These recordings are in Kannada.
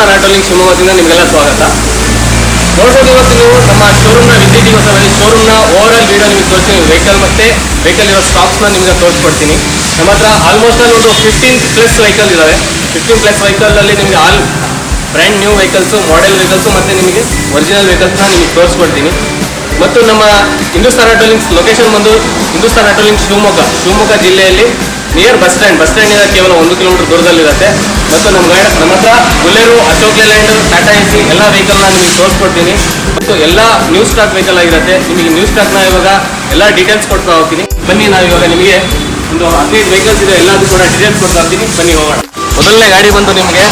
ಹಿಂದೂಸ್ತಾನ್ ಆಟೋಲಿಂಗ್ ಶಿವಮೊಗ್ಗದಿಂದ ನಿಮಗೆಲ್ಲ ಸ್ವಾಗತ. ನೋಡ್ಬೋದು ಇವತ್ತು ನೀವು ನಮ್ಮ ಶೋರೂಮ್ನ ವಿಸಿಟ್ ಇವತ್ತು ಶೋರೂಮ್ನ ಓವರ್ ಆಲ್ ವೀಡಿಯೋ ನಿಮಗೆ ತೋರಿಸ್ತೀನಿ. ವೆಹಿಕಲ್ ಮತ್ತೆ ವೆಹಿಕಲ್ ಇರೋ ಸ್ಟಾಕ್ಸ್ನ ನಿಮಗೆ ತೋರಿಸ್ಕೊಡ್ತೀನಿ. ನಮ್ಮ ಹತ್ರ ಆಲ್ಮೋಸ್ಟ್ ಅಲ್ಲಿ ಒಂದು ಫಿಫ್ಟೀನ್ ಪ್ಲಸ್ ವೆಹಿಕಲ್ ಇದಾವೆ. ಫಿಫ್ಟೀನ್ ಪ್ಲಸ್ ವೆಹಿಕಲಲ್ಲಿ ನಿಮಗೆ all brand new vehicles model vehicles ಮತ್ತು ನಿಮಗೆ ಒರಿಜಿನಲ್ ವೆಹಿಕಲ್ಸ್ನ ನಿಮಗೆ ತೋರಿಸ್ಕೊಡ್ತೀನಿ. ಮತ್ತು ನಮ್ಮ ಹಿಂದೂಸ್ತಾನ್ ಆಟೋಲಿಂಗ್ಸ್ ಲೊಕೇಶನ್ ಬಂದು ಹಿಂದೂಸ್ತಾನ್ ಆಟೋಲಿಂಗ್ಸ್ ಶಿವಮೊಗ್ಗ ಶಿವಮೊಗ್ಗ ಜಿಲ್ಲೆಯಲ್ಲಿ ನಿಯರ್ ಬಸ್ ಸ್ಟ್ಯಾಂಡ್ ಬಸ್ ಸ್ಟ್ಯಾಂಡಿಂದ ಕೇವಲ ಒಂದು ಕಿಲೋಮೀಟರ್ ದೂರದಲ್ಲಿರುತ್ತೆ. ಮತ್ತು ನಮ್ಮ ಗಾಡಿ ನಮ್ಮ ಹತ್ರ Bolero, Ashok Leyland Tata A C ಎಲ್ಲ ವೆಹಿಕಲ್ನ ನಿಮಗೆ ತೋರಿಸ್ಕೊಡ್ತೀನಿ ಮತ್ತು ಎಲ್ಲ ನ್ಯೂ ಸ್ಟಾಕ್ ವೆಹಿಕಲ್ ಆಗಿರುತ್ತೆ. ನಿಮಗೆ ನ್ಯೂ ಸ್ಟಾಕ್ನ ಇವಾಗ ಎಲ್ಲ ಡೀಟೇಲ್ಸ್ ಕೊಡ್ತಾ ಹೋಗ್ತೀನಿ. ಬನ್ನಿ, ನಾವು ಇವಾಗ ನಿಮಗೆ ಒಂದು ಹದಿನೈದು ವೆಹಿಕಲ್ಸ್ ಇದೆ. ಎಲ್ಲದೂ ಕೂಡ ಡೀಟೇಲ್ಸ್ ಕೊಡ್ತಾ ಹೋಗ್ತೀನಿ ಬನ್ನಿ, ಹೋಗೋಣ. ಮೊದಲನೇ ಗಾಡಿ ಬಂದು ನಿಮಗೆ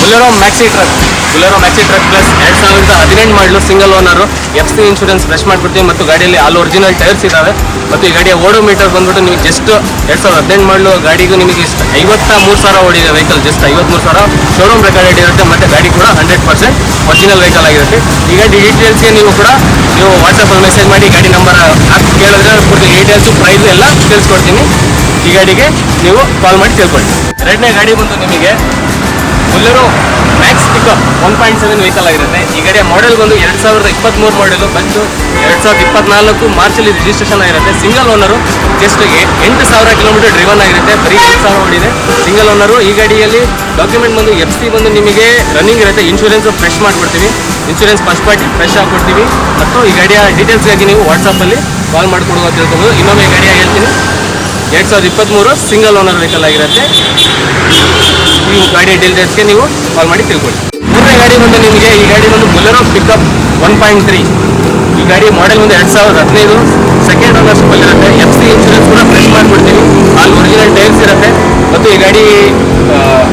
Bolero maxi truck Bolero maxi truck plus ಎರಡು ಸಾವಿರದ ಹದಿನೆಂಟು ಮಾಡಲು single owner F C insurance fresh ಮಾಡಿಬಿಡ್ತೀವಿ ಮತ್ತು ಗಾಡಿಯಲ್ಲಿ ಆಲ್ ಒರಿಜಿನಲ್ ಟೈರ್ಸ್ ಇದ್ದಾವೆ ಮತ್ತು ಈ ಗಾಡಿಯ ಓಡೋ ಮೀಟರ್ ಬಂದ್ಬಿಟ್ಟು ನೀವು ಜಸ್ಟ್ ಎರಡು ಸಾವಿರದ ಹದಿನೆಂಟು ಮಾಡಲು ಗಾಡಿಗೂ ನಿಮಗೆ ಇಷ್ಟು ಐವತ್ತ ಮೂರು ಸಾವಿರ ಓಡಿದೆ ವೆಹಿಕಲ್ ಜಸ್ಟ್ ಐವತ್ಮೂರು ಸಾವಿರ. ಶೋರೂಮ್ ರೆಕಾರ್ಡೆಡ್ ಇರುತ್ತೆ ಮತ್ತು ಗಾಡಿ ಕೂಡ ಹಂಡ್ರೆಡ್ ಪರ್ಸೆಂಟ್ ಒರಿಜಿನಲ್ ವೆಹಿಕಲ್ ಆಗಿರುತ್ತೆ. ಈ ಗಾಡಿ ಡೀಟೇಲ್ಸ್ಗೆ ನೀವು ಕೂಡ ನೀವು ವಾಟ್ಸಪ್ಪಲ್ಲಿ ಮೆಸೇಜ್ ಮಾಡಿ ಗಾಡಿ ನಂಬರ್ ಹಾಕಿ ಕೇಳಿದ್ರೆ ಪೂರ್ತಿ ಡೀಟೇಲ್ಸು ಪ್ರೈಸ್ ಎಲ್ಲ ತಿಳಿಸ್ಕೊಡ್ತೀನಿ. ಈ ಗಾಡಿಗೆ ನೀವು ಕಾಲ್ ಮಾಡಿ ತಿಳ್ಕೊಳ್ಳಿ. ಎರಡನೇ ಗಾಡಿ ಬಂದು ನಿಮಗೆ Bolero max pickup one point seven vehicle ಆಗಿರುತ್ತೆ. ಈ ಗಾಡಿಯ ಮಾಡೆಲ್ ಬಂದು ಎರಡು ಸಾವಿರದ ಇಪ್ಪತ್ತ್ಮೂರು ಮಾಡೆಲು ಬಂದು ಎರಡು ಸಾವಿರದ ಇಪ್ಪತ್ನಾಲ್ಕು ಮಾರ್ಚಲ್ಲಿ ರಿಜಿಸ್ಟ್ರೇಷನ್ ಆಗಿರುತ್ತೆ. ಸಿಂಗಲ್ ಓನರು ಜಸ್ಟ್ ಎಂಟು ಸಾವಿರ ಕಿಲೋಮೀಟರ್ ಡ್ರಿವನ್ ಆಗಿರುತ್ತೆ. ಬರೀ ಎಂಟು ಸಾವಿರ ಓಡಿದೆ. ಸಿಂಗಲ್ ಓನರು ಈ ಗಾಡಿಯಲ್ಲಿ ಡಾಕ್ಯುಮೆಂಟ್ ಬಂದು ಎಫ್ ಸಿ ಬಂದು ನಿಮಗೆ ರನ್ನಿಂಗ್ ಇರುತ್ತೆ. ಇನ್ಶೂರೆನ್ಸ್ ಫ್ರೆಶ್ ಮಾಡಿಕೊಡ್ತೀವಿ. ಇನ್ಶೂರೆನ್ಸ್ ಫಸ್ಟ್ ಪಾರ್ಟಿ ಫ್ರೆಶ್ ಹಾಕ್ಕೊಡ್ತೀವಿ ಮತ್ತು ಈ ಗಾಡಿಯ ಡೀಟೇಲ್ಸ್ಗಾಗಿ ನೀವು ವಾಟ್ಸಪ್ಪಲ್ಲಿ ಕಾಲ್ ಮಾಡಿಕೊಡುವ ತಿಳ್ಕೊಬೋದು ಇನ್ನೊಮ್ಮೆ ಈ ಗಾಡಿಯ ಹೇಳ್ತೀನಿ. ಎರಡು ಸಾವಿರದ ಇಪ್ಪತ್ತ್ಮೂರು ಸಿಂಗಲ್ ಓನರ್ ವೆಹಿಕಲ್ ಆಗಿರುತ್ತೆ. ನೀವು ಗಾಡಿ ಡೀಟೇಲ್ಸ್ಗೆ ನೀವು ಕಾಲ್ ಮಾಡಿ ತಿಳ್ಕೊಳ್ಳಿ. ಮೂರನೇ ಗಾಡಿ ಬಂದು ನಿಮಗೆ, ಈ ಗಾಡಿ ಬಂದು Bolero pickup one point three ಈ ಗಾಡಿ ಮಾಡೆಲ್ ಒಂದು ಎರಡು ಸಾವಿರದ ಹದಿನೈದು. ಸೆಕೆಂಡ್ ಓನರ್ಸ್ ಇರುತ್ತೆ. ಎಫ್ ಸಿ ಇನ್ಶೂರೆನ್ಸ್ ಕೂಡ ಫ್ರೆಶ್ ಮಾಡಿಕೊಡ್ತೀವಿ. ಅಲ್ಲಿ ಒರಿಜಿನಲ್ ಟೈಲ್ಸ್ ಇರುತ್ತೆ. ಮತ್ತು ಈ ಗಾಡಿ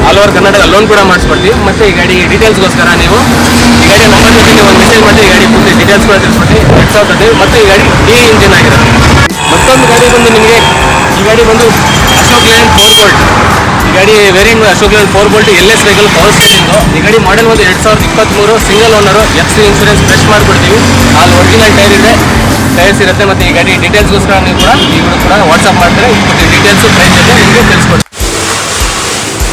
ಆಲ್ ಓವರ್ ಕರ್ನಾಟಕ ಲೋನ್ ಕೂಡ ಮಾಡಿಸ್ಕೊಡ್ತೀವಿ. ಮತ್ತು ಈ ಗಾಡಿ ಡೀಟೇಲ್ಸ್ಗೋಸ್ಕರ ನೀವು ಈ ಗಾಡಿ ನಂಬರ್ ಜೊತೆ ನೀವು ಒಂದು ಮೆಸೇಜ್ ಮಾಡಿ, ಈ ಗಾಡಿ ಪೂರ್ತಿ ಡೀಟೇಲ್ಸ್ ಕೂಡ ತಿಳಿಸ್ಕೊಡ್ತೀವಿ. ಎರಡು ಸಾವಿರದ ಹದಿನೈದು. ಮತ್ತು ಈ ಗಾಡಿ ಡಿ ಇಂಜಿನ್ ಆಗಿರುತ್ತೆ. ಮತ್ತೊಂದು ಗಾಡಿ ಬಂದು ನಿಮಗೆ ಈ ಗಾಡಿ ಬಂದು ಅಶೋಕ್ ಲ್ಯಾಂಡ್ ಫೋರ್ ಬೋಲ್ಟ್. ಈ ಗಾಡಿ ವೇರಿಯಂಗ್ Ashok Leyland four bolt, L S vehicle power station ಈ ಗಾಡಿ ಮಾಡೆಲ್ ಒಂದು ಎರಡು ಸಾವಿರದ ಇಪ್ಪತ್ತ್ಮೂರು single owner F C insurance fresh ಮಾಡಿಕೊಡ್ತೀವಿ. ಅಲ್ಲಿ ಒರಿಜಿನಲ್ ಟೈರ್ ಇದೆ ಟೈರ್ಸ್ ಇರುತ್ತೆ ಮತ್ತು ಈ ಗಾಡಿ ಡೀಟೇಲ್ಸ್ಗೋಸ್ಕರ ನೀವು ಕೂಡ ನೀವು ಕೂಡ ವಾಟ್ಸಪ್ ಮಾಡ್ತಾರೆ ಮತ್ತು ಡೀಟೇಲ್ಸು ಪ್ರೈಸ್ ಇದೆ ನಿಮಗೆ ತಿಳಿಸ್ಕೊಡ್ತೀವಿ.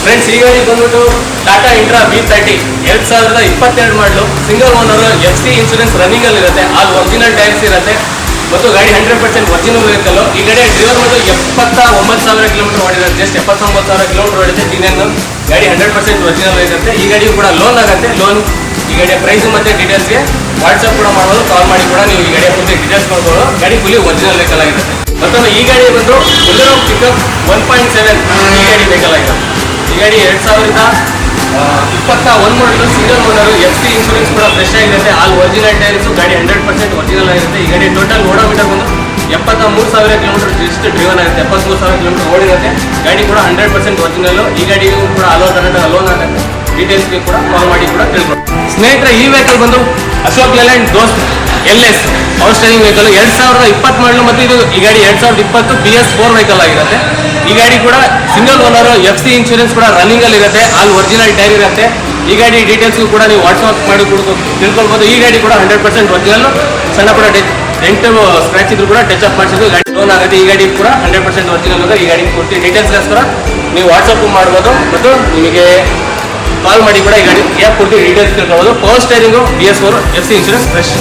ಫ್ರೆಂಡ್ಸ್ ಈ ಗಾಡಿ ಬಂದ್ಬಿಟ್ಟು ಟಾಟಾ ಇಂಟ್ರಾ ವಿ ತರ್ಟಿ ಎರಡು ಸಾವಿರದ ಇಪ್ಪತ್ತೆರಡು ಮಾಡಲು single owner F C insurance ರನ್ನಿಂಗಲ್ಲಿರುತ್ತೆ all original tyres ಇರುತ್ತೆ. ಮತ್ತು ಗಾಡಿ ಹಂಡ್ರೆಡ್ ಪರ್ಸೆಂಟ್ ಒರಿಜಿನಲ್ ವೆಹಿಕಲ್ ಈ ಕಡೆ ಡ್ರೈವರ್ ಮತ್ತು ಎಪ್ಪತ್ತ ಒಂಬತ್ತು ಸಾವಿರ ಕಿಲೋಮೀಟರ್ ಓಡಿರುತ್ತೆ ಜಸ್ಟ್ ಎಪ್ಪತ್ತೊಂಬತ್ತು ಸಾವಿರ ಕಿಲೋಮೀಟರ್ ಓಡಿದೆ. ಇನ್ನೇನು ಗಾಡಿ ಹಂಡ್ರೆಡ್ ಪರ್ಸೆಂಟ್ ಒರಿಜಿನಲ್ ಇರುತ್ತೆ ಈ ಗಾಡಿ ಕೂಡ ಲೋನ್ ಆಗುತ್ತೆ. ಲೋನ್ ಈ ಗಾಡಿಯ ಪ್ರೈಸ್ ಮತ್ತು ಡೀಟೇಲ್ಸ್ಗೆ ವಾಟ್ಸಪ್ ಕೂಡ ಮಾಡ್ಬೋದು. ಕಾಲ್ ಮಾಡಿ ಕೂಡ ನೀವು ಈ ಗಾಡಿಯ ಪೂರ್ತಿ ಡೀಟೇಲ್ಸ್ ಮಾಡ್ಬೋದು ಗಾಡಿ ಫುಲ್ಲಿ ಒರಿಜಿನಲ್ ವೆಹಿಕಲ್ ಆಗಿರುತ್ತೆ ಮತ್ತೊಂದು ಈ ಗಾಡಿ ಬಂದು Bolero pickup one point seven ಈ ಗಾಡಿ ವೆಹಿಕಲ್ ಆಗಿದೆ. ಈ ಗಾಡಿ ಎರಡು ಸಾವಿರದ ಇಪ್ಪತ್ತ ಒಂದು single owner F C insurance ಕೂಡ ಫ್ರೆಶ್ ಆಗಿರುತ್ತೆ. ಆಲ್ ಒರಿಜಿನಲ್ ಟೈರ್ಸ್ ಗಾಡಿ ಹಂಡ್ರೆಡ್ ಪರ್ಸೆಂಟ್ ಒರಿಜಿನಲ್ ಆಗಿರುತ್ತೆ. ಈ ಗಾಡಿ ಟೋಟಲ್ ಓಡೋಮೀಟರ್ ಬಂದು ಎಪ್ಪತ್ತ ಮೂರು ಸಾವಿರ ಕಿಲೋಮೀಟರ್ ಜಸ್ಟ್ ಡ್ರಿವನ್ ಆಗುತ್ತೆ. ಎಪ್ಪತ್ಮೂರು ಸಾವಿರ ಕಿಲೋಮೀಟರ್ ಓಡಿರುತ್ತೆ. ಗಾಡಿ ಕೂಡ ಹಂಡ್ರೆಡ್ ಪರ್ಸೆಂಟ್ ಒರಿಜಿನಲ್ ಈ ಗಾಡಿಗೂ ಕೂಡ ಅಲೋ ಕರ್ನಾಟಕ ಲೋನ್ ಆಗುತ್ತೆ. ಡೀಟೇಲ್ಸ್ಗೆ ಕೂಡ ಕಾಲ್ ಮಾಡಿ ಕೂಡ ತಿಳ್ಕೊಂಡು ಸ್ನೇಹಿತರೆ, ಈ ವೆಹಿಕಲ್ ಬಂದು Ashok Leyland, Dost L S out steering vehicle ಎರಡು ಸಾವಿರದ ಇಪ್ಪತ್ತು ಮಾಡಲು ಮತ್ತು ಇದು ಈ ಗಾಡಿ ಎರಡು ಸಾವಿರದ ಇಪ್ಪತ್ತು ಬಿ ಎಸ್ ಫೋರ್ ವೆಹಿಕಲ್ ಆಗಿರುತ್ತೆ. ಈ ಗಾಡಿ ಕೂಡ single owner F C insurance ಕೂಡ ರನ್ನಿಂಗ್ ಅಲ್ಲಿ ಇರುತ್ತೆ. ಆಲ್ ಒರಿಜಿನಲ್ ಟೈರ್ ಇರುತ್ತೆ. ಈ ಗಾಡಿ ಡೀಟೇಲ್ಸ್ಗೂ ಕೂಡ ನೀವು ವಾಟ್ಸಪ್ ಮಾಡಿ ಕೊಡ್ತು ತಿಳ್ಕೊಳ್ಬೋದು. ಈ ಗಾಡಿ ಕೂಡ ಹಂಡ್ರೆಡ್ ಪರ್ಸೆಂಟ್ ಒರಿಜಿನಲ್ ಸಣ್ಣ ಕೂಡ ಎಂಟು ಸ್ಕ್ರಾಚ್ ಇದ್ರು ಕೂಡ ಟಚ್ ಅಪ್ ಮಾಡಿಸಿದ್ರು. ಗಾಡಿ ಲೋನ್ ಆಗುತ್ತೆ. ಈ ಗಾಡಿ ಕೂಡ ಹಂಡ್ರೆಡ್ ಪರ್ಸೆಂಟ್ ಒರಿಜಿನಲ್ ಈ ಗಾಡಿ ಪೂರ್ತಿ ಡೀಟೇಲ್ಸ್ಗೋಸ್ಕರ ನೀವು ವಾಟ್ಸಪ್ ಮಾಡ್ಬೋದು. ಮತ್ತು ನಿಮಗೆ ಕಾಲ್ ಮಾಡಿ ಕೂಡ ಈ ಗಾಡಿ ಯಾಕೆ ಕೊಡ್ತೀವಿ. ಡೀಟೇಲ್ಸ್ ತಿಳ್ಕೊಬೋದು. Power steering B S four F C insurance fresh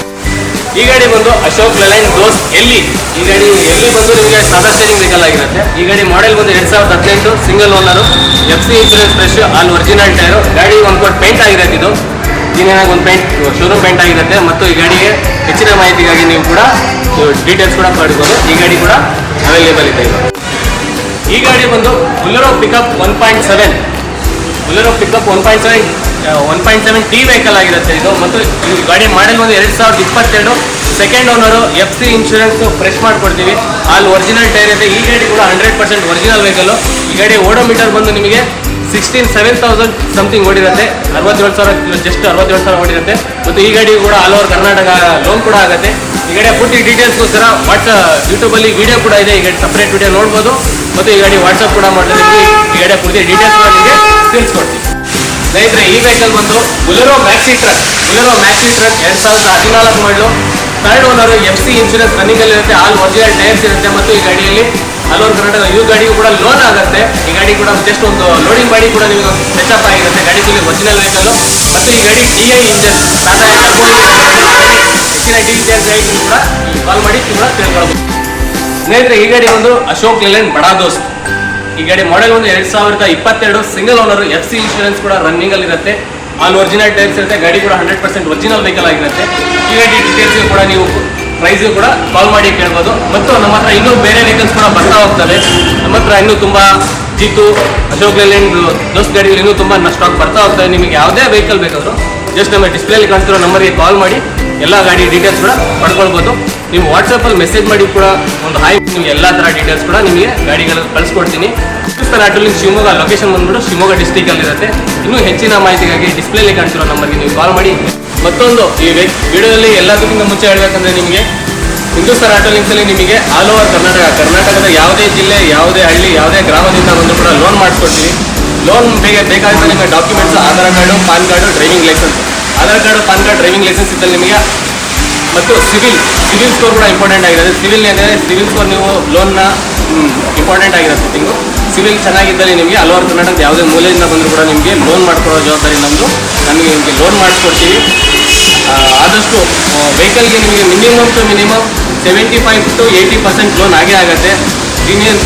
ಈ ಗಾಡಿ ಬಂದು ಅಶೋಕ್ ಲೆಲೈನ್ ದೋಸ್ ಎಲ್ಲಿ? ಈ ಗಾಡಿ ಎಲ್ಲಿ ಬಂದು ನಿಮಗೆ ಸಾದಾ ಸ್ಟೈರಿಂಗ್ ವೆಹಿಕಲ್ ಆಗಿರುತ್ತೆ? ಈ ಗಾಡಿ ಮಾಡೆಲ್ ಬಂದು ಎರಡ್ ಸಾವಿರದ ಹದಿನೆಂಟು single owner F C insurance fresh all original tyre ಗಾಡಿ ಒಂದು ಪೇಂಟ್ ಆಗಿರುತ್ತೆ ಇದು. ಇನ್ನೇನಾಗ ಒಂದು ಪೇಂಟ್ ಶೋರೂಮ್ ಪೇಂಟ್ ಆಗಿರುತ್ತೆ. ಮತ್ತು ಈ ಗಾಡಿಗೆ ಹೆಚ್ಚಿನ ಮಾಹಿತಿಗಾಗಿ ನೀವು ಕೂಡ ಡೀಟೇಲ್ಸ್ ಕೂಡ ಪಡ್ಬೋದು ಈ ಗಾಡಿ ಕೂಡ ಅವೈಲೇಬಲ್ ಇದೆ ಈ ಗಾಡಿ ಬಂದು Bolero pickup one point seven Bolero pickup one point seven one point seven T vehicle ಆಗಿರುತ್ತೆ ಇದು. ಮತ್ತು ಈ ಗಾಡಿ ಮಾಡೆಲ್ ಒಂದು ಎರಡು ಸಾವಿರದ ಇಪ್ಪತ್ತೆರಡು. Second owner F C insurance fresh ಮಾಡಿಕೊಡ್ತೀವಿ. ಅಲ್ಲಿ ಒರಿಜಿನಲ್ ಟೈರ್ ಇದೆ. ಈ ಗಾಡಿ ಕೂಡ ಹಂಡ್ರೆಡ್ ಪರ್ಸೆಂಟ್ ಒರಿಜಿನಲ್ ವೆಹಿಕಲ್ ಈ ಗಾಡಿ ಓಡೋ ಮೀಟರ್ ಬಂದು ನಿಮಗೆ ಸಿಕ್ಸ್ಟೀನ್ ಸೆವೆನ್ ತೌಸಂಡ್ ಸಮಥಿಂಗ್ ಓಡಿರುತ್ತೆ. ಅರವತ್ತೇಳು ಸಾವಿರ ಜಸ್ಟ್ ಅರವತ್ತೇಳು ಸಾವಿರ ಓಡಿರುತ್ತೆ. ಮತ್ತು ಈ ಗಾಡಿ ಕೂಡ ಆಲ್ ಓವರ್ ಕರ್ನಾಟಕ ಲೋನ್ ಕೂಡ ಆಗುತ್ತೆ. ಈ ಗಾಡಿಯ ಪೂರ್ತಿ ಡೀಟೇಲ್ಸ್ಗೋಸ್ಕರ ವಾಟ್ಸಪ್ ಯೂಟ್ಯೂಬಲ್ಲಿ ವಿಡಿಯೋ ಕೂಡ ಇದೆ. ಈ ಗಾಡಿ ಸಪ್ರೇಟ್ ವೀಡಿಯೋ ನೋಡ್ಬೋದು. ಮತ್ತು ಈ ಗಾಡಿ ವಾಟ್ಸಪ್ ಕೂಡ ಮಾಡ್ತಾರೆ ಈ ಗಾಡಿಯ ಪೂರ್ತಿ ಡೀಟೇಲ್ಸ್ ಕೂಡ ನಿಮಗೆ ತಿಳಿಸ್ಕೊಡ್ತೀವಿ ಸ್ನೇಹಿತರೆ, ಈ ವೆಹಿಕಲ್ ಬಂದು Bolero maxi truck Bolero maxi truck ಎರಡ್ ಸಾವಿರದ ಹದಿನಾಲ್ಕು ಮಾಡಲು third owner F C insurance running ಅಲ್ಲಿ ಇರುತ್ತೆ. ಆಲ್ ಒರಿಜಿನಲ್ ಟೈರ್ಸ್ ಇರುತ್ತೆ ಮತ್ತು ಈ ಗಾಡಿಯಲ್ಲಿ ಹಲವಾರು ಕರ್ನಾಟಕ ಯೂ ಗಾಡಿಗೂ ಕೂಡ ಲೋನ್ ಆಗುತ್ತೆ. ಈ ಗಾಡಿ ಕೂಡ ಜಸ್ಟ್ ಒಂದು ಲೋಡಿಂಗ್ ಗಾಡಿ ಕೂಡ ನಿಮಗೆ ಸೆಟಪ್ ಆಗಿರುತ್ತೆ. ಗಾಡಿ ಫುಲ್ ಒರಿಜಿನಲ್ ವೆಹಿಕಲ್ ಮತ್ತು ಈ ಗಾಡಿ ಟಿ ಐ ಇಂಜನ್ ಟಾಟಾ ಹೆಚ್ಚಿನ ಡೀಟೇಲ್ಸ್ ಕೂಡ ಕಾಲ್ ಮಾಡಿ ಕೂಡ ತಿಳ್ಕೊಳ್ಬೋದು ಸ್ನೇಹಿತರೆ, ಈ ಗಾಡಿ ಒಂದು ಅಶೋಕ್ ಲೇಲೆನ್ ಬಡಾ ದೋಸ್ತ್ ಈ ಗಾಡಿ ಮಾಡೆಲ್ ಒಂದು ಎರಡ್ ಸಾವಿರದ ಇಪ್ಪತ್ತೆರಡು single owner F C insurance ಕೂಡ ರನ್ನಿಂಗ್ ಅಲ್ಲಿ ಇರುತ್ತೆ. ಆಲ್ ಒರಿಜಿನಲ್ ಟೈಪ್ಸ್ ಇರುತ್ತೆ. ಗಾಡಿ ಕೂಡ ಹಂಡ್ರೆಡ್ ಪರ್ಸೆಂಟ್ ಒರಿಜಿನಲ್ ವೆಹಿಕಲ್ ಆಗಿರುತ್ತೆ. ಈ ಗಾಡಿ ಡೀಟೇಲ್ಸ್ ಕೂಡ ನೀವು ಪ್ರೈಸ್ ಕೂಡ ಕಾಲ್ ಮಾಡಿ ಕೇಳ್ಬೋದು. ಮತ್ತು ನಮ್ಮ ಹತ್ರ ಇನ್ನೂ ಬೇರೆ ವೆಹಿಕಲ್ಸ್ ಕೂಡ ಬರ್ತಾ ಹೋಗ್ತವೆ. ನಮ್ಮ ಹತ್ರ ಇನ್ನೂ ತುಂಬಾ ಜೀತು ಅಶೋಕ್ ಲೇಲ್ಯಾಂಡ್ ದೋಸ್ ಗಾಡಿಗಳು ಇನ್ನೂ ತುಂಬಾ ಸ್ಟಾಕ್ ಬರ್ತಾ ಹೋಗ್ತವೆ. ನಿಮಗೆ ಯಾವುದೇ ವೆಹಿಕಲ್ ಬೇಕಾದರೂ ಜಸ್ಟ್ ನಮ್ಮ ಡಿಸ್ಪ್ಲೇಲಿ ಕಾಣ್ತಿರೋ ನಂಬರ್ಗೆ ಕಾಲ್ ಮಾಡಿ. ಎಲ್ಲ ಗಾಡಿ ಡೀಟೇಲ್ಸ್ ಕೂಡ ಪಡ್ಕೊಳ್ಬೋದು. ನೀವು ವಾಟ್ಸಪ್ಪಲ್ಲಿ ಮೆಸೇಜ್ ಮಾಡಿ ಕೂಡ ಒಂದು ಹಾಯ್ ನಿಮ್ಗೆ ಎಲ್ಲ ಥರ ಡೀಟೇಲ್ಸ್ ಕೂಡ ನಿಮಗೆ ಗಾಡಿಗಳು ಕಳಿಸ್ಕೊಡ್ತೀನಿ. ಆಟೋಲಿಂಗ್ ಶಿವಮೊಗ್ಗ ಲೊಕೇಶನ್ ಬಂದ್ಬಿಟ್ಟು ಶಿವಮೊಗ್ಗ ಡಿಸ್ಟಿಕಲ್ಲಿರುತ್ತೆ ಇನ್ನೂ ಹೆಚ್ಚಿನ ಮಾಹಿತಿಗಾಗಿ ಡಿಸ್ಪ್ಲೇಲಿ ಕಾಣಿಸಿರೋ ನಂಬರ್ಗೆ ನೀವು ಕಾಲ್ ಮಾಡಿ. ಮತ್ತೊಂದು, ಈ ವಿಡಿಯೋದಲ್ಲಿ ಎಲ್ಲದಕ್ಕಿಂತ ಮುಂಚೆ ಹೇಳ್ಬೇಕಂದ್ರೆ ನಿಮಗೆ ಹಿಂದೂಸ್ತಾನ್ ಆಟೋ ಲಿಂಕ್ಸ್ ಅಲ್ಲಿ ನಿಮಗೆ ಆಲ್ ಓವರ್ ಕರ್ನಾಟಕ, ಕರ್ನಾಟಕದ ಯಾವುದೇ ಜಿಲ್ಲೆ, ಯಾವುದೇ ಹಳ್ಳಿ, ಯಾವುದೇ ಗ್ರಾಮದಿಂದ ಬಂದು ಕೂಡ ಲೋನ್ ಮಾಡಿಸ್ಕೊಡ್ತೀವಿ ಲೋನ್ ಬೇಗ ಬೇಕಾದ ನಿಮಗೆ documents Aadhaar card, PAN card driving licence Aadhaar card PAN card driving licence ಇದ್ದಲ್ಲಿ ನಿಮಗೆ. ಮತ್ತು ಸಿವಿಲ್ ಸಿವಿಲ್ ಸ್ಕೋರ್ ಕೂಡ ಇಂಪಾರ್ಟೆಂಟ್ ಆಗಿರುತ್ತೆ ಸಿವಿಲ್ ಅಂದರೆ ಸಿವಿಲ್ ಸ್ಕೋರ್ ನೀವು ಲೋನ್ನ ಇಂಪಾರ್ಟೆಂಟ್ ಆಗಿರೋದು ತಿಂಗಳು. ಸಿವಿಲ್ ಚೆನ್ನಾಗಿದ್ದಲ್ಲಿ ನಿಮಗೆ ಹಲವಾರು ಕರ್ನಾಟಕದ ಯಾವುದೇ ಮೂಲೆಯಿಂದ ಬಂದರೂ ಕೂಡ ನಿಮಗೆ ಲೋನ್ ಮಾಡ್ಕೊಳ್ಳೋ ಜವಾಬ್ದಾರಿ ನಮ್ಮದು ನಮಗೆ ನಿಮಗೆ ಲೋನ್ ಮಾಡಿಸ್ಕೊಡ್ತೀವಿ. ಆದಷ್ಟು ವೆಹಿಕಲ್ಗೆ ನಿಮಗೆ minimum to minimum seventy five to eighty percent loan ಆಗೇ ಆಗುತ್ತೆ. ಜೀನಿಯರ್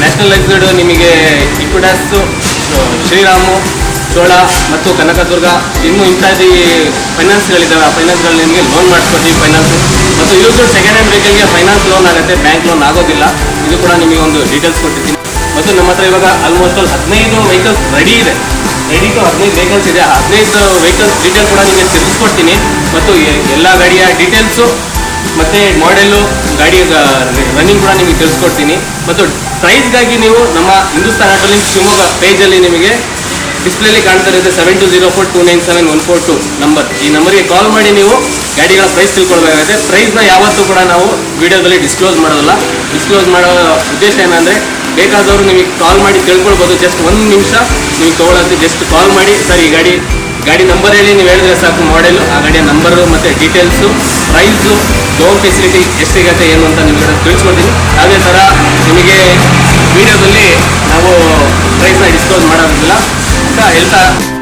ನ್ಯಾಷನಲೈಸ್ಡ್ ನಿಮಗೆ ಇಕ್ವಿಡಾಸು ಶ್ರೀರಾಮು ಚೋಳ ಮತ್ತು ಕನಕದುರ್ಗ, ಇನ್ನೂ ಇಂಥದ್ದು ಫೈನಾನ್ಸ್ಗಳಿದ್ದಾವೆ ಆ ಫೈನಾನ್ಸ್ಗಳಲ್ಲಿ ನಿಮಗೆ ಲೋನ್ ಮಾಡಿಸ್ಕೊಡ್ತೀವಿ ಫೈನಾನ್ಸ್ ಮತ್ತು ಇದು ಸೆಕೆಂಡ್ ಹ್ಯಾಂಡ್ ವೆಹಿಕಲ್ಗೆ ಫೈನಾನ್ಸ್ ಲೋನ್ ಆಗುತ್ತೆ ಬ್ಯಾಂಕ್ ಲೋನ್ ಆಗೋದಿಲ್ಲ. ಇದು ಕೂಡ ನಿಮಗೆ ಒಂದು ಡೀಟೇಲ್ಸ್ ಕೊಟ್ಟಿದ್ದೀನಿ. ಮತ್ತು ನಮ್ಮ ಹತ್ರ ಇವಾಗ ಆಲ್ಮೋಸ್ಟ್ ಆಲ್ ಹದಿನೈದು ವೆಹಿಕಲ್ಸ್ ರೆಡಿ ಇದೆ. ರೆಡಿ ಟು ಹದಿನೈದು ವೆಹಿಕಲ್ಸ್ ಇದೆ. ಹದಿನೈದು ವೆಹಿಕಲ್ಸ್ ಡೀಟೇಲ್ಸ್ ಕೂಡ ನಿಮಗೆ ತಿಳಿಸ್ಕೊಡ್ತೀನಿ. ಮತ್ತು ಎಲ್ಲ ಗಾಡಿಯ ಡೀಟೇಲ್ಸು ಮತ್ತು ಮಾಡೆಲ್ಲು ಗಾಡಿಯ ರನ್ನಿಂಗ್ ಕೂಡ ನಿಮಗೆ ತಿಳಿಸ್ಕೊಡ್ತೀನಿ. ಮತ್ತು ಪ್ರೈಸ್ಗಾಗಿ ನೀವು ನಮ್ಮ ಹಿಂದೂಸ್ತಾನ್ ಆಟೋಲಿಂಗ್ ಶಿವಮೊಗ್ಗ ಪೇಜಲ್ಲಿ ನಿಮಗೆ ಡಿಸ್ಪ್ಲೇಲಿ ಕಾಣ್ತಾ ಇರುತ್ತೆ seven two zero four two nine seven one four two number ಈ ನಂಬರ್ಗೆ ಕಾಲ್ ಮಾಡಿ ನೀವು ಗಾಡಿಗಳ ಪ್ರೈಸ್ ತಿಳ್ಕೊಳ್ಬೇಕಾಗುತ್ತೆ. ಪ್ರೈಸ್ನ ಯಾವತ್ತೂ ಕೂಡ ನಾವು ವಿಡಿಯೋದಲ್ಲಿ ಡಿಸ್ಕ್ಲೋಸ್ ಮಾಡೋದಲ್ಲ. ಡಿಸ್ಕ್ಲೋಸ್ ಮಾಡೋ ಉದ್ದೇಶ ಏನಂದರೆ ಬೇಕಾದವರು ನಿಮಗೆ ಕಾಲ್ ಮಾಡಿ ತಿಳ್ಕೊಳ್ಬೋದು. ಜಸ್ಟ್ ಒಂದು ನಿಮಿಷ ನೀವು ತೊಗೊಳತ್ತೆ ಜಸ್ಟ್ ಕಾಲ್ ಮಾಡಿ. ಸರ್ ಈ ಗಾಡಿ ಗಾಡಿ ನಂಬರ್ ಹೇಳಿ ನೀವು ಹೇಳಿದ್ರೆ ಸಾಕು ಮಾಡೆಲು ಆ ಗಾಡಿಯ ನಂಬರು ಮತ್ತು ಡೀಟೇಲ್ಸು ಪ್ರೈಸು ಲೋನ್ ಫೆಸಿಲಿಟಿ ಎಷ್ಟಿಗತ್ತೆ ಏನು ಅಂತ ನಿಮಗೆ ತಿಳಿಸ್ಕೊಡ್ತೀನಿ. ಅದೇ ಥರ ನಿಮಗೆ ವಿಡಿಯೋದಲ್ಲಿ ನಾವು ಪ್ರೈಸ್ನ ಡಿಸ್ಕ್ಲೋಸ್ ಮಾಡೋದಿಲ್ಲ. cabeza.